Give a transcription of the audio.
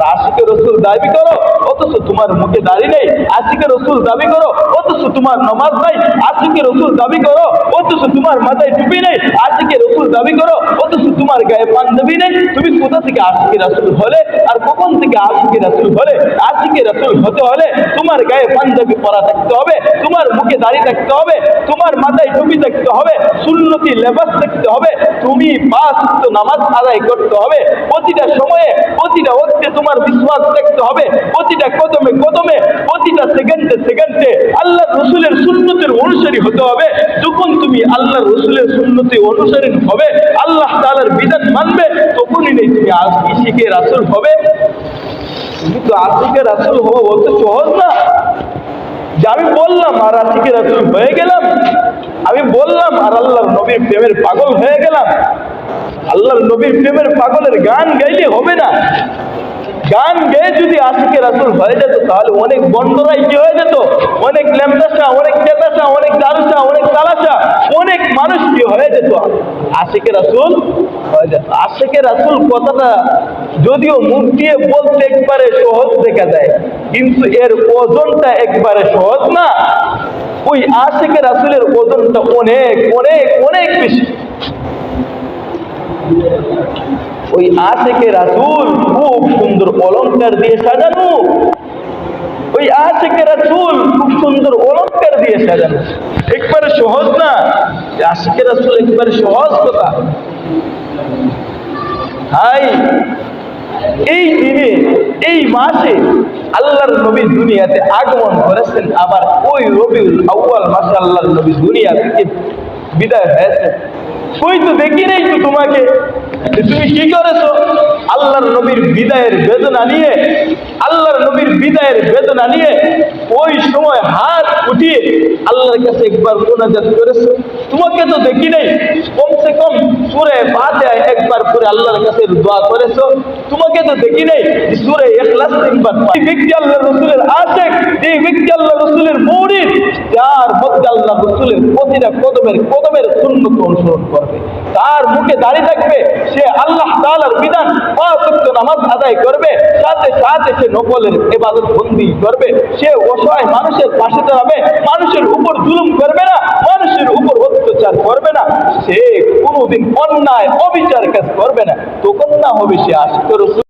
আর আশিকে রসুল দাবি করো, অথচ তোমার মুখে দাড়ি নেই। আশিকে রসুল দাবি করো, অথচ তোমার নমাজ নাই। আশিকে রসুল দাবি করো, অথচ তোমার মাথায় টুপি নেই। আশিকে রসুল দাবি করো, অথচ তোমার গায়ে পাঞ্জাবি নেই। তুমি কোথা থেকে আশিকে রাসুল হলে আর কখন থেকে আশিকে রাসুল হলে? আশিকে রাসুল হতে হলে তোমার গায়ে পাঞ্জাবি পরা থাকতে হবে, তোমার মুখে দাড়ি থাকতে হবে, তোমার মাথায় টুপি থাকতে হবে, সুন্নতি লেবাস থাকতে হবে। তুমি ওয়াক্ত নামাজ আদায় করতে হবে। প্রতিটা সময়ে, প্রতিটা তোমার বিশ্বাস থাকতে হবে। প্রতিটা কদমে কদমে, প্রতিটা সেকেন্ডে সেকেন্ডে আল্লাহ রসুলের সুন্নতের অনুসারী হতে হবে। যখন তুমি আল্লাহ রসুলের সুন্নতি অনুসারী হবে, আল্লাহ তাআলার বিধান মানবে, তখনই নেই তুমি আশিকে রাসুল হবে। তুমি তো আশিকে রাসুল হব বলতে সহজ না। যে আমি বললাম আর আশিকে রাসুল হয়ে গেলাম, আমি বললাম আর আল্লাহর নবীর প্রেমের পাগল হয়ে গেলাম। আল্লাহর নবীর প্রেমের পাগলের গান গাইলে হবে না। গান গেয়ে যদি আশিকে রাসুল হয়ে যেত, তাহলে অনেক বন্ডরাই কি হয়ে যেত? অনেক ল্যামদাসা অনেক চেতাসা অনেক দারুসা অনেক তালাসা অনেক মানুষ কি হয়ে যেত? আশিকে রাসুল হয়ে যেত। আশিকে রাসুল কথাটা যদিও মুখ দিয়ে বলতে একবারে সহজ দেখা যায়, কিন্তু এর ওজনটা একবারে সহজ না। ওই আশিকে রাসুলের ওজনটা অনেক অনেক অনেক বেশি। ওই আশেকে রাসুল খুব সুন্দর অলংকার দিয়ে সাজানো। ওই আশেকে রাসুল খুব সুন্দর অলংকার দিয়ে সাজানো। একবারে সহজ না? আশেকে রাসুল একবারে সহজ কথা। হাই, এই দিনে, এই মাসে আল্লাহর নবী দুনিয়াতে আগমন করেছেন, আবার ওই রবিউল আউয়াল মাসে আল্লাহর নবী দুনিয়া থেকে বিদায় হয়েছে ওই তো দেখি নাই তো তোমাকে? তুমি কি করেছ? আল্লাহর নবীর বিদায়ের বেদনা নিয়ে, আল্লাহর নবীর বিদায়ের বেদনা নিয়ে ওই সময় হাত উঠিয়ে আল্লাহর কাছে একবার মোনাজাত করেছ? তোমাকে তো দেখি নাই। কমসে কম সুরে ফাতিহা একবার করে আল্লাহর কাছে দোয়া করেছ। তোমাকে তো দেখি নাই সুরে ইখলাস একবার এই ব্যক্তি আল্লাহ রসুলের আশেক, এই ব্যক্তি আল্লাহ রসুলের মৌরিদ যার মধ্যে আল্লাহ রসুলের কদমের কদমের সুন্নত অনুসরণ করবে। তার মুখে দাঁড়িয়ে থাকবে, সে আল্লাহ তাআলার বিধান পাঁচ নামাজ আদায় করবে, সাথে সাথে সে নকলের এবাদত বন্দি করবে। সে অসহায় মানুষের পাশে দাঁড়াবে, মানুষের উপর জুলুম করবে না, মানুষের উপর অত্যাচার করবে না। সে কোনোদিন অন্যায়, অবিচার কাজ করবে না। তখন না হবে সে রসুল।